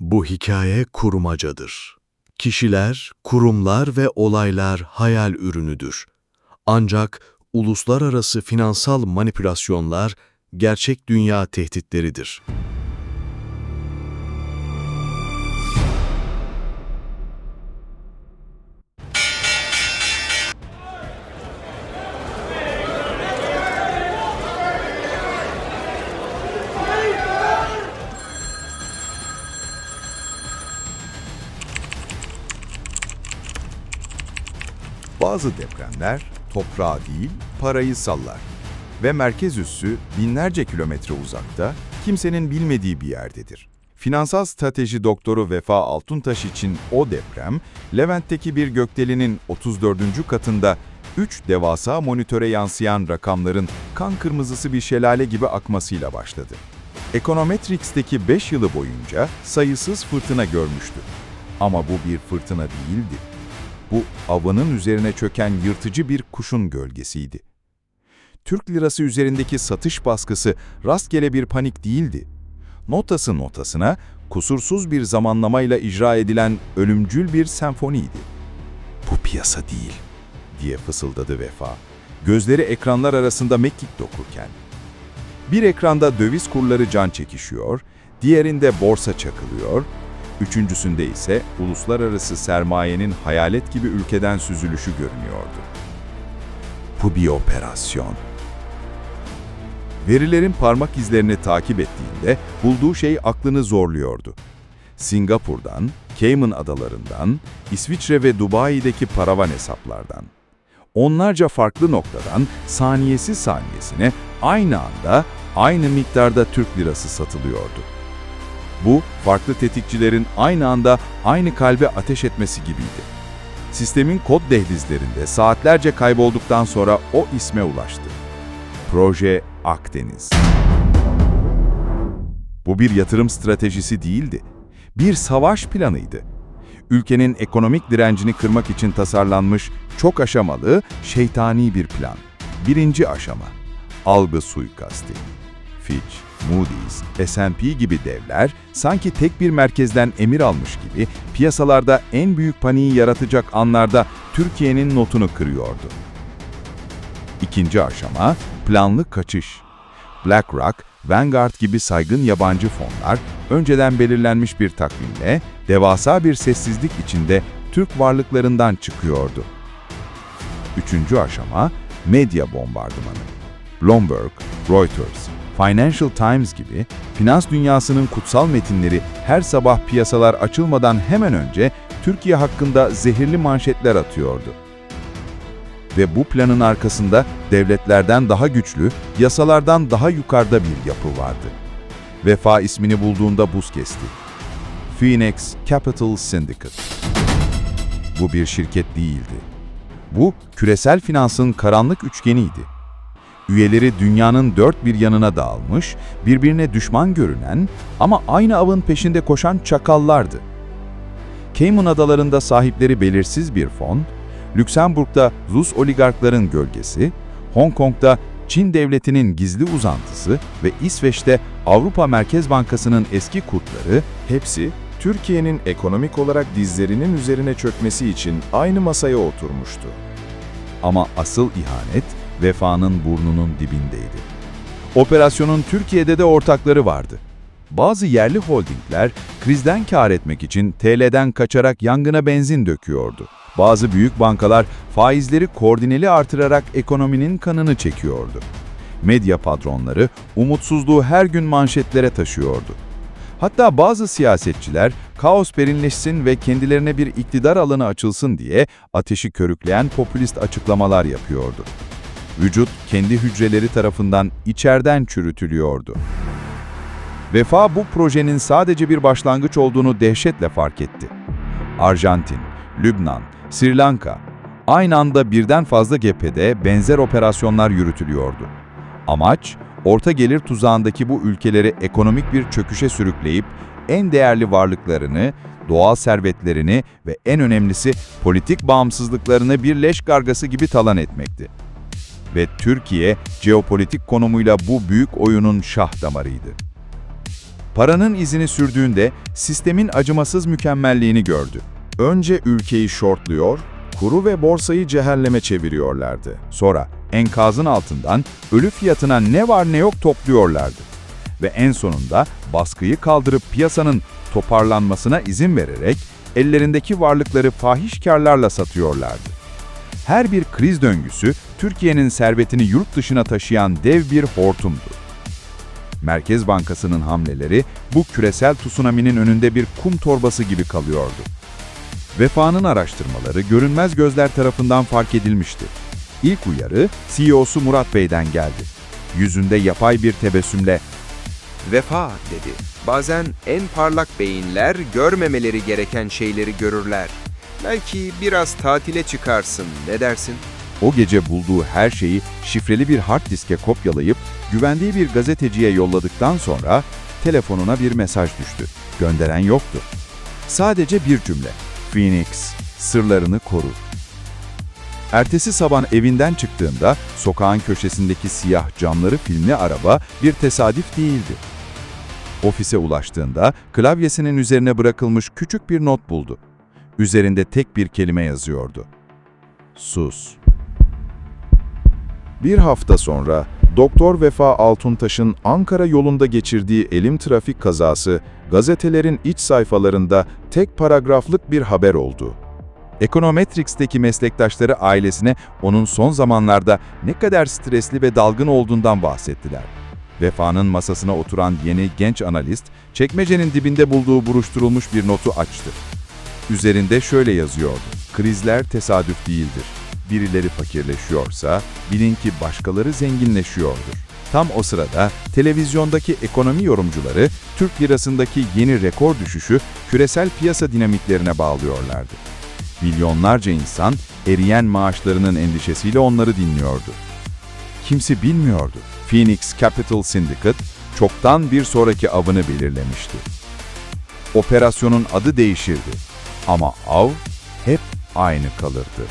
Bu hikaye kurmacadır. Kişiler, kurumlar ve olaylar hayal ürünüdür. Ancak uluslararası finansal manipülasyonlar gerçek dünya tehditleridir. Bazı depremler toprağı değil, parayı sallar. Ve merkez üssü binlerce kilometre uzakta, kimsenin bilmediği bir yerdedir. Finansal strateji doktoru Vefa Altuntaş için o deprem, Levent'teki bir gökdelenin 34. katında 3 devasa monitöre yansıyan rakamların kan kırmızısı bir şelale gibi akmasıyla başladı. Econometrics'teki 5 yılı boyunca sayısız fırtına görmüştü. Ama bu bir fırtına değildi. Bu avının üzerine çöken yırtıcı bir kuşun gölgesiydi. Türk lirası üzerindeki satış baskısı rastgele bir panik değildi. Notası notasına kusursuz bir zamanlamayla icra edilen ölümcül bir senfoniydi. Bu piyasa değil, diye fısıldadı Vefa. Gözleri ekranlar arasında mekik dokurken. Bir ekranda döviz kurları can çekişiyor, diğerinde borsa çakılıyor, Üçüncüsünde ise uluslararası sermayenin hayalet gibi ülkeden süzülüşü görünüyordu. Bu bir operasyon. Verilerin parmak izlerini takip ettiğinde bulduğu şey aklını zorluyordu. Singapur'dan, Cayman Adalarından, İsviçre ve Dubai'deki paravan hesaplardan. Onlarca farklı noktadan saniyesi saniyesine aynı anda, aynı miktarda Türk lirası satılıyordu. Bu, farklı tetikçilerin aynı anda aynı kalbe ateş etmesi gibiydi. Sistemin kod dehlizlerinde saatlerce kaybolduktan sonra o isme ulaştı. Proje Akdeniz. Bu bir yatırım stratejisi değildi. Bir savaş planıydı. Ülkenin ekonomik direncini kırmak için tasarlanmış çok aşamalı, şeytani bir plan. Birinci aşama. Algı suikasti. Fitch, Moody's, S&P gibi devler sanki tek bir merkezden emir almış gibi piyasalarda en büyük paniği yaratacak anlarda Türkiye'nin notunu kırıyordu. İkinci aşama planlı kaçış. BlackRock, Vanguard gibi saygın yabancı fonlar önceden belirlenmiş bir takvimle devasa bir sessizlik içinde Türk varlıklarından çıkıyordu. Üçüncü aşama medya bombardımanı. Bloomberg, Reuters, Financial Times gibi finans dünyasının kutsal metinleri her sabah piyasalar açılmadan hemen önce Türkiye hakkında zehirli manşetler atıyordu. Ve bu planın arkasında devletlerden daha güçlü, yasalardan daha yukarıda bir yapı vardı. Vefa ismini bulduğunda buz kesti. Phoenix Capital Syndicate. Bu bir şirket değildi. Bu, küresel finansın karanlık üçgeniydi üyeleri dünyanın dört bir yanına dağılmış, birbirine düşman görünen ama aynı avın peşinde koşan çakallardı. Cayman Adaları'nda sahipleri belirsiz bir fon, Lüksemburg'da Rus oligarkların gölgesi, Hong Kong'da Çin devletinin gizli uzantısı ve İsveç'te Avrupa Merkez Bankası'nın eski kurtları hepsi Türkiye'nin ekonomik olarak dizlerinin üzerine çökmesi için aynı masaya oturmuştu. Ama asıl ihanet vefanın burnunun dibindeydi. Operasyonun Türkiye'de de ortakları vardı. Bazı yerli holdingler krizden kar etmek için TL'den kaçarak yangına benzin döküyordu. Bazı büyük bankalar faizleri koordineli artırarak ekonominin kanını çekiyordu. Medya patronları umutsuzluğu her gün manşetlere taşıyordu. Hatta bazı siyasetçiler kaos perinleşsin ve kendilerine bir iktidar alanı açılsın diye ateşi körükleyen popülist açıklamalar yapıyordu. Vücut kendi hücreleri tarafından içerden çürütülüyordu. Vefa bu projenin sadece bir başlangıç olduğunu dehşetle fark etti. Arjantin, Lübnan, Sri Lanka, aynı anda birden fazla cephede benzer operasyonlar yürütülüyordu. Amaç, orta gelir tuzağındaki bu ülkeleri ekonomik bir çöküşe sürükleyip en değerli varlıklarını, doğal servetlerini ve en önemlisi politik bağımsızlıklarını bir leş gargası gibi talan etmekti ve Türkiye jeopolitik konumuyla bu büyük oyunun şah damarıydı. Paranın izini sürdüğünde sistemin acımasız mükemmelliğini gördü. Önce ülkeyi shortluyor, kuru ve borsayı cehenneme çeviriyorlardı. Sonra enkazın altından ölü fiyatına ne var ne yok topluyorlardı. Ve en sonunda baskıyı kaldırıp piyasanın toparlanmasına izin vererek ellerindeki varlıkları fahiş karlarla satıyorlardı. Her bir kriz döngüsü Türkiye'nin servetini yurt dışına taşıyan dev bir hortumdu. Merkez Bankası'nın hamleleri bu küresel tsunami'nin önünde bir kum torbası gibi kalıyordu. Vefa'nın araştırmaları görünmez gözler tarafından fark edilmişti. İlk uyarı CEO'su Murat Bey'den geldi. Yüzünde yapay bir tebessümle Vefa dedi. Bazen en parlak beyinler görmemeleri gereken şeyleri görürler. Belki biraz tatile çıkarsın, ne dersin? O gece bulduğu her şeyi şifreli bir hard diske kopyalayıp güvendiği bir gazeteciye yolladıktan sonra telefonuna bir mesaj düştü. Gönderen yoktu. Sadece bir cümle. Phoenix, sırlarını koru. Ertesi sabah evinden çıktığında sokağın köşesindeki siyah camları filmli araba bir tesadüf değildi. Ofise ulaştığında klavyesinin üzerine bırakılmış küçük bir not buldu. Üzerinde tek bir kelime yazıyordu. Sus. Bir hafta sonra Doktor Vefa Altuntaş'ın Ankara yolunda geçirdiği elim trafik kazası gazetelerin iç sayfalarında tek paragraflık bir haber oldu. Ekonometrics'teki meslektaşları ailesine onun son zamanlarda ne kadar stresli ve dalgın olduğundan bahsettiler. Vefa'nın masasına oturan yeni genç analist, çekmecenin dibinde bulduğu buruşturulmuş bir notu açtı. Üzerinde şöyle yazıyordu. Krizler tesadüf değildir. Birileri fakirleşiyorsa bilin ki başkaları zenginleşiyordur. Tam o sırada televizyondaki ekonomi yorumcuları Türk lirasındaki yeni rekor düşüşü küresel piyasa dinamiklerine bağlıyorlardı. Milyonlarca insan eriyen maaşlarının endişesiyle onları dinliyordu. Kimse bilmiyordu. Phoenix Capital Syndicate çoktan bir sonraki avını belirlemişti. Operasyonun adı değişirdi ama av hep aynı kalırdı.